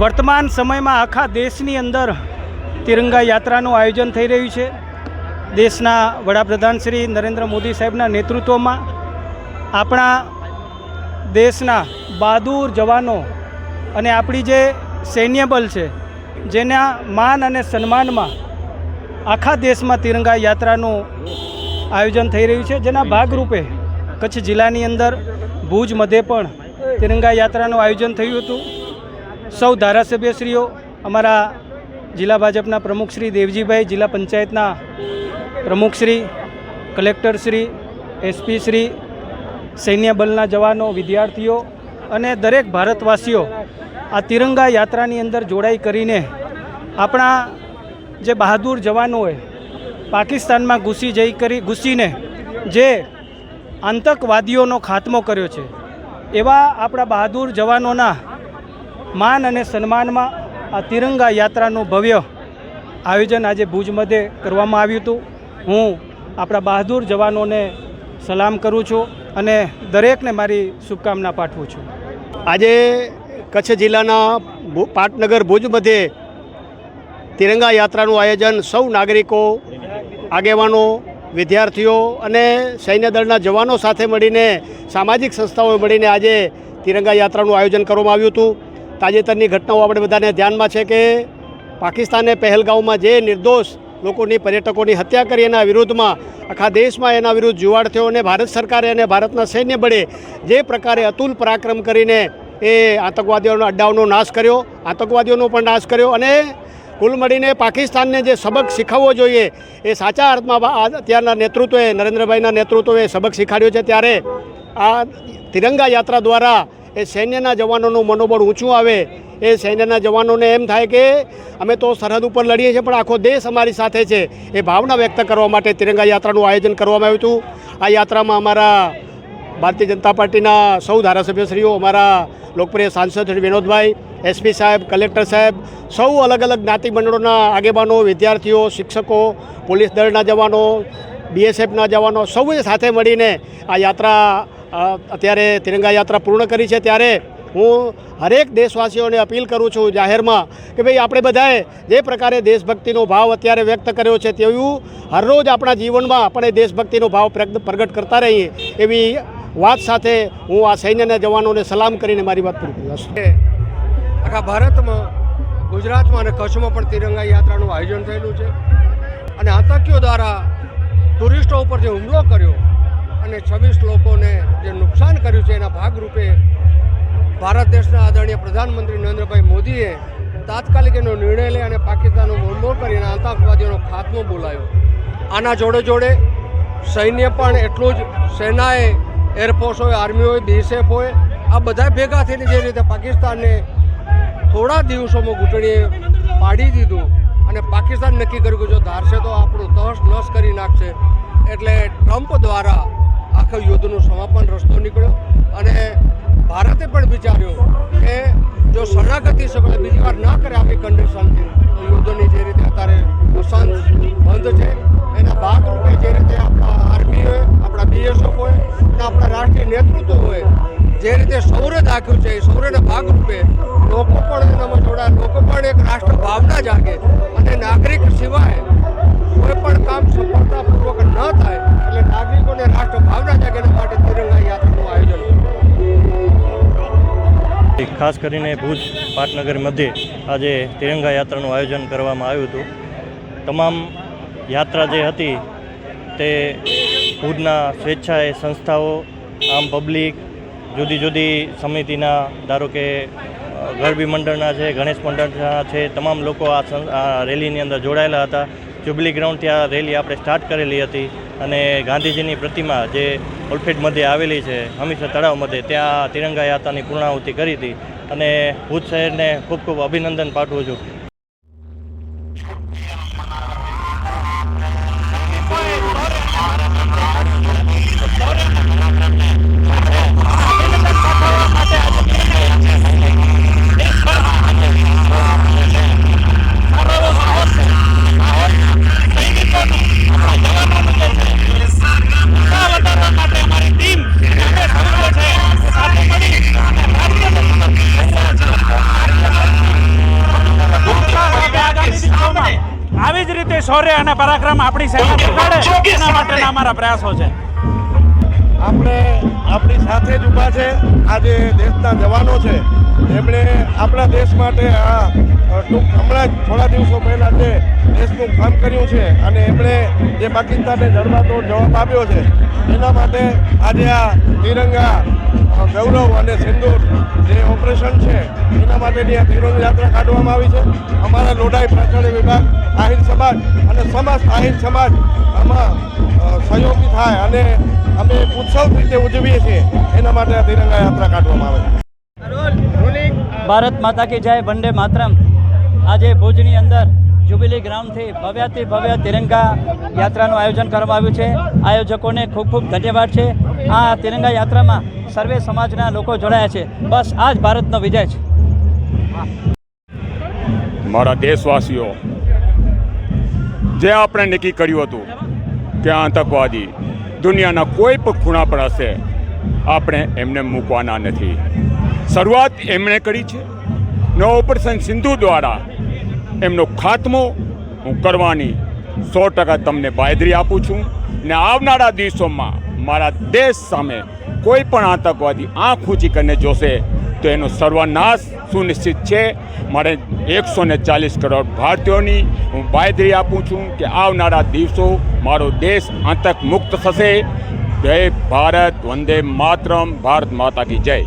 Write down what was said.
વર્તમાન સમયમાં આખા દેશની અંદર તિરંગા યાત્રાનું આયોજન થઈ રહ્યું છે. દેશના વડાપ્રધાન શ્રી નરેન્દ્ર મોદી સાહેબના નેતૃત્વમાં આપણા દેશના બહાદુર જવાનો અને આપણી જે સૈન્ય બલ છે, જેના માન અને સન્માનમાં આખા દેશમાં તિરંગા યાત્રાનું આયોજન થઈ રહ્યું છે, જેના ભાગરૂપે કચ્છ જિલ્લાની અંદર ભુજ, મધ્યે પણ તિરંગા યાત્રાનું આયોજન થયું હતું. સૌ ધારાસભ્યશ્રીઓ, અમારા જિલ્લા ભાજપના પ્રમુખશ્રી દેવજીભાઈ, જિલ્લા પંચાયતના પ્રમુખશ્રી કલેક્ટરશ્રી એસપી શ્રી, સૈન્ય બલના જવાનો, વિદ્યાર્થીઓ અને દરેક ભારતવાસીઓ આ તિરંગા યાત્રાની અંદર જોડાઈ કરીને આપણા જે બહાદુર જવાનોએ પાકિસ્તાનમાં ઘૂસી જઈ કરી, ઘૂસીને જે આતંકવાદીઓનો ખાત્મો કર્યો છે. એવા આપણા બહાદુર જવાનોના માન અને સન્માનમાં આ તિરંગા યાત્રાનું ભવ્ય આયોજન આજે ભુજ મધ્યે કરવામાં આવ્યું હતું. હું આપણા બહાદુર જવાનોને સલામ કરું છું અને દરેકને મારી શુભકામના પાઠવું છું. આજે કચ્છ જિલ્લાના પાટનગર ભુજ મધ્યે તિરંગા યાત્રાનું આયોજન સૌ નાગરિકો, આગેવાનો વિદ્યાર્થીઓ અને સૈન્ય દળના જવાનો સાથે મળીને સામાજિક સંસ્થાઓએ મળીને આજે તિરંગા યાત્રાનું આયોજન કરવામાં આવ્યું હતું. તાજેતરની ઘટનાઓ આપણે બધાને ધ્યાનમાં છે કે પાકિસ્તાને પહેલગાંવમાં જે નિર્દોષ લોકોની પર્યટકોની હત્યા કરી એના વિરુદ્ધમાં આખા દેશમાં એના વિરુદ્ધ જુવાડ થયો અને ભારત સરકારે અને ભારતના સૈન્ય બળે જે પ્રકારે અતુલ પરાક્રમ કરીને એ આતંકવાદીઓના અડ્ડાઓનો નાશ કર્યો, આતંકવાદીઓનો પણ નાશ કર્યો અને કુલ મળીને પાકિસ્તાનને જે સબક શીખવવો જોઈએ એ સાચા અર્થમાં અત્યારના નેતૃત્વે નરેન્દ્રભાઈના નેતૃત્વે સબક શીખાડ્યો છે ત્યારે આ તિરંગા યાત્રા દ્વારા એ સૈન્યના જવાનોનું મનોબળ ઊંચું આવે. એ સૈન્યના જવાનોને એમ થાય કે અમે તો સરહદ ઉપર લડીએ છીએ, પણ આખો દેશ અમારી સાથે છે. એ ભાવના વ્યક્ત કરવા માટે તિરંગા યાત્રાનું આયોજન કરવામાં આવ્યું હતું. આ યાત્રામાં અમારા ભારતીય જનતા પાર્ટીના સૌ ધારાસભ્યશ્રીઓ, અમારા લોકપ્રિય સાંસદ શ્રી વિનોદભાઈ, એસપી સાહેબ, કલેક્ટર સાહેબ, સૌ અલગ અલગ જ્ઞાતિ મંડળોના આગેવાનો, વિદ્યાર્થીઓ, શિક્ષકો, પોલીસ દળના જવાનો બીએસએફના જવાનો સૌએ સાથે મળીને આ યાત્રા અત્યારે તિરંગા યાત્રા પૂર્ણ કરી છે. ત્યારે હું હરેક દેશવાસીઓને અપીલ કરું છું જાહેરમાં કે ભાઈ આપણે બધાએ જે પ્રકારે દેશભક્તિનો ભાવ અત્યારે વ્યક્ત કર્યો છે તેવું હરરોજ આપણા જીવનમાં આપણે દેશભક્તિનો ભાવ પ્રગ- પ્રગટ કરતા રહીએ એવી વાત સાથે હું આ સૈન્યના જવાનોને સલામ કરીને મારી વાત પૂરી કરું છું. આખા ભારતમાં, ગુજરાતમાં અને કચ્છમાં પણ તિરંગા યાત્રાનું આયોજન થયેલું છે. અને આતંકીઓ દ્વારા ટુરિસ્ટો ઉપર જે હુમલો કર્યો અને છવ્વીસ લોકોને જે નુકસાન કર્યું છે એના ભાગરૂપે ભારત દેશના આદરણીય પ્રધાનમંત્રી નરેન્દ્રભાઈ મોદીએ તાત્કાલિક એનો નિર્ણય લઈ અને પાકિસ્તાનનો હુમલો કરીને આતંકવાદીઓનો ખાત્મો બોલાયો આના જોડે જોડે સૈન્ય પણ એટલું જ સેનાએ એરફોર્સ હોય, આર્મી હોય બીએસએફ હોય, આ બધા ભેગા થઈને જે રીતે પાકિસ્તાનને થોડા દિવસોમાં ઘૂંટણીએ પાડી દીધું અને પાકિસ્તાન નક્કી કર્યું કે જો ધારશે તો આપણું તહસ નસ કરી નાખશે. એટલે ટ્રમ્પ દ્વારા આખા યુદ્ધનું સમાપન રસ્તો નીકળ્યો અને ભારતે પણ વિચાર્યું કે જો શરણાગતિ સગળે બીજી વાર ના કરે આપણી કન્ડિશનથી તો યુદ્ધની જે રીતે અત્યારે નુકસાન બંધ છે, એના ભાગરૂપે જે રીતે આપણા આર્મી આપણા રાષ્ટ્રીય નેતૃત્વ હોય, જે રીતે સૌરે દાખ્યું છે, એ સૌરેના ભાગરૂપે લોકો પણ એનામાં જોડાય, લોકો પણ એક રાષ્ટ્ર ભાવના જાગે અને નાગરિક સિવાય કોઈ પણ કામ સફળતાપૂર્વક ન થાય, એટલે નાગરિકોને રાષ્ટ્ર ભાવના જાગે એના માટે તિરંગા યાત્રાનું આયોજન ખાસ કરીને ભુજ પાટનગર મધ્યે આજે તિરંગા યાત્રાનું આયોજન કરવામાં આવ્યું હતું. તમામ યાત્રા જે હતી તે ભુજના સ્વેચ્છાએ સંસ્થાઓ, આમ પબ્લિક, જુદી જુદી સમિતિના, ધારો કે ગરબી મંડળના છે, ગણેશ મંડળના છે, તમામ લોકો આ આ રેલીની અંદર જોડાયેલા હતા. જ્યુબલી ગ્રાઉન્ડ ત્યાં રેલી આપણે સ્ટાર્ટ કરેલી હતી અને ગાંધીજીની પ્રતિમા જે ઓલફેડ મધ્યે આવેલી છે હમીસર તળાવ મધ્યે, ત્યાં તિરંગા યાત્રાની પૂર્ણાહુતિ કરી હતી. અને ભુજ શહેરને ખૂબ ખૂબ અભિનંદન પાઠવું છું. શૌર્ય અને પરાક્રમ આપણી સેના દેખાડે એના માટેના અમારા પ્રયાસો છે. આપણે આપણી સાથે જ ઊભા છે. આજે દેશના જવાનો છે. એમણે આપણા દેશ માટે આ હમણાં જ થોડા દિવસો પહેલાં જે દેશનું કામ કર્યું છે અને એમણે જે પાકિસ્તાનને જડબાતોડ જવાબ આપ્યો છે, એના માટે આજે આ તિરંગા ગૌરવ અને સિંદૂર જે ઓપરેશન છે, એના માટેની આ તિરંગ યાત્રા કાઢવામાં આવી છે. અમારા લોઢાઈ પ્રાચણી વિભાગ, આહિર સમાજ અને સમસ્ત આહિર સમાજ આમાં સહયોગી થાય અને અમે ઉત્સવ રીતે ઉજવીએ છીએ, એના માટે આ તિરંગા યાત્રા કાઢવામાં આવે છે. ભારત માતા કી જય, વંદે માતરમ. આજે ભુજની અંદર જ્યુબિલી ગ્રાઉન્ડથી ભવ્યથી ભવ્ય તિરંગા યાત્રાનું આયોજન કરવામાં આવ્યું છે. આયોજકોને ખૂબ ખૂબ ધન્યવાદ છે. આ તિરંગા યાત્રામાં સર્વે સમાજના લોકો જોડાયા છે. બસ આ જ ભારતનો વિજય છે. મારા દેશવાસીઓ, જે આપણે નક્કી કર્યું હતું કે આતંકવાદી દુનિયાના કોઈ પણ ખૂણા પર હશે, આપણે એમને મૂકવાના નથી. શરૂઆત એમણે કરી છે. નો ઓપરેશન સિંધુ દ્વારા એમનો ખાત્મો હું કરવાની સો ટકા તમને બાયદરી આપું છું ને આવનારા દિવસોમાં મારા દેશ સામે કોઈ પણ આતંકવાદી આંખ ઊંચી કરીને જોશે તો એનો સર્વનાશ સુનિશ્ચિત છે. મારે એકસો ને ચાલીસ કરોડ ભારતીયોની હું બાયદરી આપું છું કે આવનારા દિવસો મારો દેશ આતંક મુક્ત થશે. જય ભારત, વંદે માતરમ, ભારત માતા કી જય.